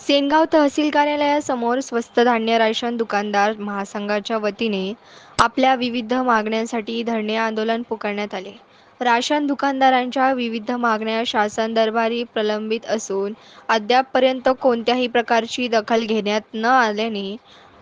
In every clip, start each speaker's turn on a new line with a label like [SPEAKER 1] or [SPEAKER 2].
[SPEAKER 1] सेनगाव तहसील कार्यालयासमोर स्वस्त धान्य राशन दुकानदार महासंघाच्या वतीने आपल्या विविध मागण्यांसाठी धरणे आंदोलन पुकारण्यात आले. राशन दुकानदारांच्या विविध मागण्या शासन दरबारी प्रलंबित असून अद्यापपर्यंत कोणत्याही प्रकारची दखल घेण्यात न आल्याने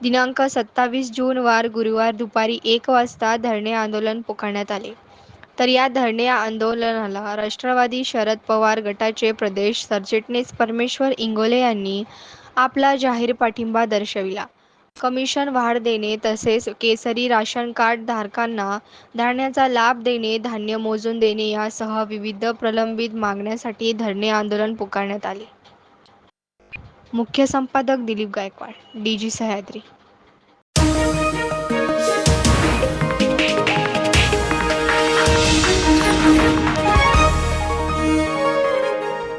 [SPEAKER 1] दिनांक सत्तावीस जून वार गुरुवार दुपारी एक वाजता धरणे आंदोलन पुकारण्यात आले. तर या धरणे आंदोलनाला राष्ट्रवादी शरद पवार गटाचे प्रदेश सरचिटणीस परमेश्वर इंगोले यांनी आपला जाहीर पाठिंबा दर्शविला. कमिशन वाढ देणे तसेच केसरी राशन कार्ड धारकांना धान्याचा लाभ देणे धान्य मोजून देणे यासह विविध प्रलंबित मागण्यासाठी धरणे आंदोलन पुकारण्यात आले. मुख्य संपादक Dilip Gaikwad D G Sahyadri.